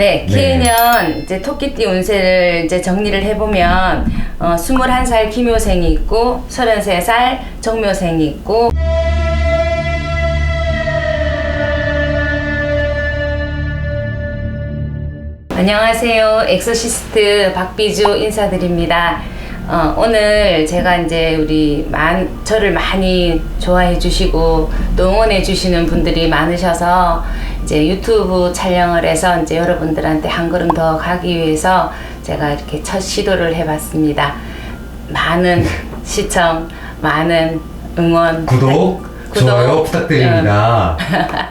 네, 네. 기해년 이제 토끼띠 운세를 이제 정리를 해보면 어, 21살 기묘생이 있고 33살 정묘생이 있고 안녕하세요. 엑소시스트 박비주 인사드립니다. 어, 오늘 제가 이제 우리 만, 저를 많이 좋아해 주시고 또 응원해 주시는 분들이 많으셔서 이제 유튜브 촬영을 해서 이제 여러분들한테 한 걸음 더 가기 위해서 제가 이렇게 첫 시도를 해봤습니다. 많은 시청, 많은 응원, 구독, 구독, 좋아요 부탁드립니다.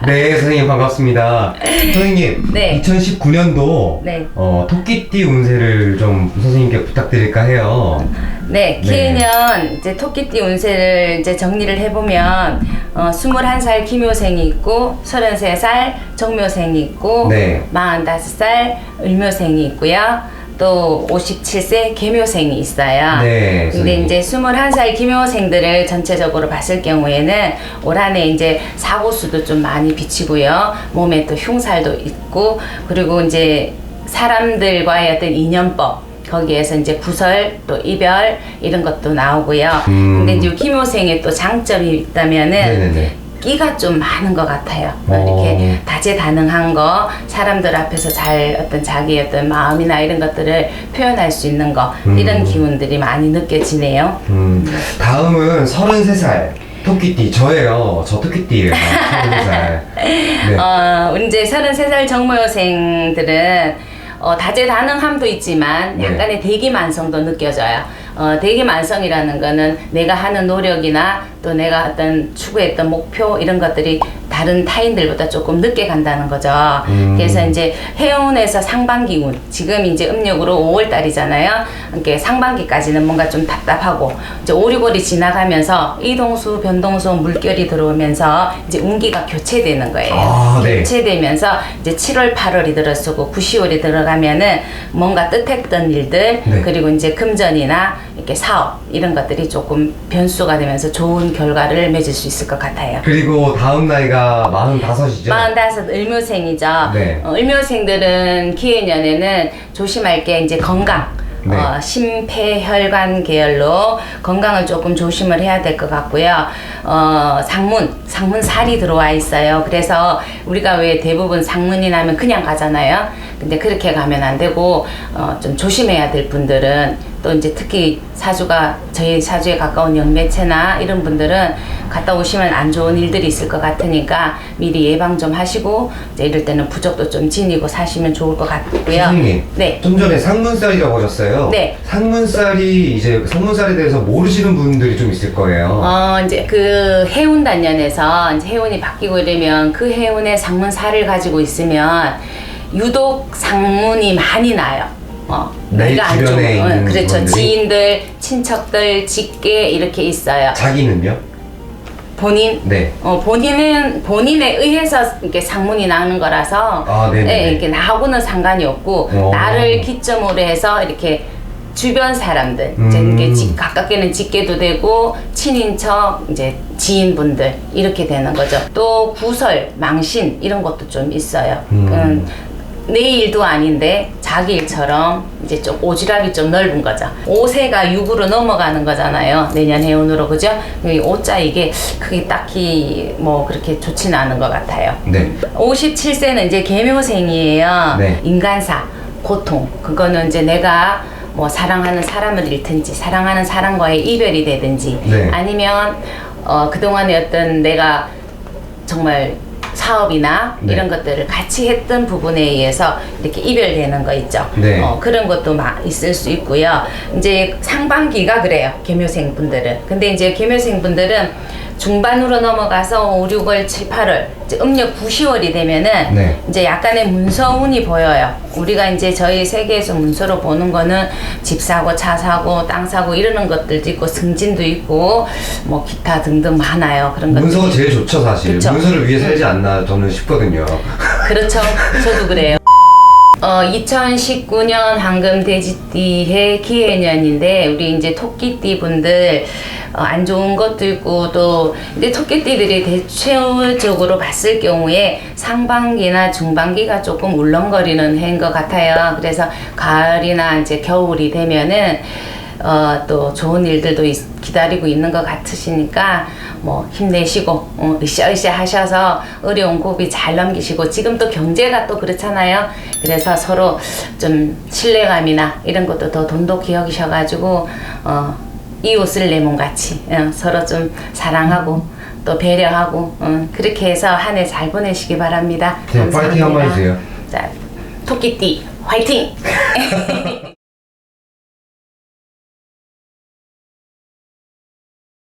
네, 선생님 반갑습니다. 선생님, 네. 2019년도 네. 어, 토끼띠 운세를 좀 선생님께 부탁드릴까 해요. 네, 네. 기해년 이제 토끼띠 운세를 이제 정리를 해보면 어, 21살 기묘생이 있고 33살 정묘생이 있고 네. 45살 을묘생이 있고요. 또 57세 계묘생이 있어요. 네, 근데 선생님. 이제 21살 기묘생들을 전체적으로 봤을 경우에는 올 한해 이제 사고 수도 좀 많이 비치고요. 몸에 또 흉살도 있고 그리고 이제 사람들과의 어떤 인연법 거기에서 이제 구설 또 이별 이런 것도 나오고요. 음. 근데 이제 기묘생의 또 장점이 있다면은 네네네. 끼가 좀 많은 것 같아요. 어. 이렇게 다재다능한 거, 사람들 앞에서 잘 어떤 자기 어떤 마음이나 이런 것들을 표현할 수 있는 거, 음. 이런 기운들이 많이 느껴지네요. 음, 다음은 33살 토끼띠 저예요. 저 토끼띠예요. 33살. 네. 어, 이제 33살 정모여생들은 어, 다재다능함도 있지만 네. 약간의 대기만성도 느껴져요. 어, 대기 만성이라는 거는 내가 하는 노력이나 또 내가 어떤 추구했던 목표 이런 것들이 다른 타인들보다 조금 늦게 간다는 거죠. 음. 그래서 이제 해운에서 상반기 운, 지금 이제 음력으로 5월 달이잖아요. 이렇게 상반기까지는 뭔가 좀 답답하고 이제 5, 6월이 지나가면서 이동수, 변동수, 물결이 들어오면서 이제 운기가 교체되는 거예요. 아, 네. 교체되면서 이제 7월, 8월이 들어서고 9, 10월이 들어가면은 뭔가 뜻했던 일들 네. 그리고 이제 금전이나 이렇게 사업 이런 것들이 조금 변수가 되면서 좋은 결과를 맺을 수 있을 것 같아요. 그리고 다음 나이가 45이죠. 45 을묘생이죠. 네. 어, 을묘생들은 기해년에는 조심할 게 이제 건강. 네. 어, 심폐혈관 계열로 건강을 조금 조심을 해야 될 것 같고요. 어, 상문, 상문 살이 들어와 있어요. 그래서 우리가 왜 대부분 상문이 나면 그냥 가잖아요. 근데 그렇게 가면 안 되고, 어, 좀 조심해야 될 분들은 또 이제 특히 사주가 저희 사주에 가까운 영매체나 이런 분들은 갔다 오시면 안 좋은 일들이 있을 것 같으니까 미리 예방 좀 하시고 이제 이럴 때는 부적도 좀 지니고 사시면 좋을 것 같고요. 선생님, 네. 좀 전에 상문살이라고 하셨어요. 네. 상문살이 이제 상문살에 대해서 모르시는 분들이 좀 있을 거예요. 어, 이제 그 해운 단년에서 이제 해운이 바뀌고 이러면 그 해운의 상문살을 가지고 있으면 유독 상문이 많이 나요. 어, 내 내가 안 주변에 좋은- 어, 있는 그렇죠. 분들이? 지인들, 친척들, 직계 이렇게 있어요. 자기는요? 본인 네. 어, 본인은 본인에 의해서 이렇게 상문이 나오는 거라서 아, 네네네. 예, 이렇게 나하고는 상관이 없고 어. 나를 기점으로 해서 이렇게 주변 사람들 이제 음. 이렇게 직- 가깝게는 직계도 되고 친인척 이제 지인분들 이렇게 되는 거죠. 또 구설, 망신 이런 것도 좀 있어요. 음. 음, 내 일도 아닌데 자기 일처럼 이제 좀 오지랖이 좀 넓은 거죠. 5세가 6으로 넘어가는 거잖아요. 내년 해운으로 그죠? 이 오자 이게 크게 딱히 뭐 그렇게 좋지는 않은 것 같아요. 네. 57세는 이제 계묘생이에요. 네. 인간사, 고통. 그거는 이제 내가 뭐 사랑하는 사람을 잃든지 사랑하는 사람과의 이별이 되든지 네. 아니면 어, 그동안의 어떤 내가 정말 사업이나 네. 이런 것들을 같이 했던 부분에 의해서 이렇게 이별되는 거 있죠. 네. 어, 그런 것도 막 있을 수 있고요. 이제 상반기가 그래요. 계묘생 분들은. 근데 이제 계묘생 분들은 중반으로 넘어가서 5, 6월, 7, 8월, 이제 음력 9, 10월이 되면은 네. 이제 약간의 문서운이 보여요. 우리가 이제 저희 세계에서 문서로 보는 거는 집 사고, 차 사고, 땅 사고 이러는 것들도 있고 승진도 있고 뭐 기타 등등 많아요. 그런 것들이. 문서가 제일 좋죠, 사실. 그쵸. 문서를 위해 살지 않나 저는 싶거든요. 그렇죠. 저도 그래요. 어, 2019년 황금 돼지띠의 기해년인데 우리 이제 토끼띠 분들 어, 안 좋은 것도 있고 또 근데 토끼띠들이 대체적으로 봤을 경우에 상반기나 중반기가 조금 울렁거리는 해인 것 같아요. 그래서 가을이나 이제 겨울이 되면은 어, 또 좋은 일들도 있- 기다리고 있는 것 같으시니까 뭐 힘내시고 어, 으쌰으쌰 하셔서 어려운 고비 잘 넘기시고 지금 또 경제가 또 그렇잖아요. 그래서 서로 좀 신뢰감이나 이런 것도 더 돈독히 여기셔가지고 어, 이웃을 내 몸같이 어, 서로 좀 사랑하고 또 배려하고 어, 그렇게 해서 한 해 잘 보내시기 바랍니다. 네, 파이팅 한번 해주세요. 자, 토끼띠 화이팅!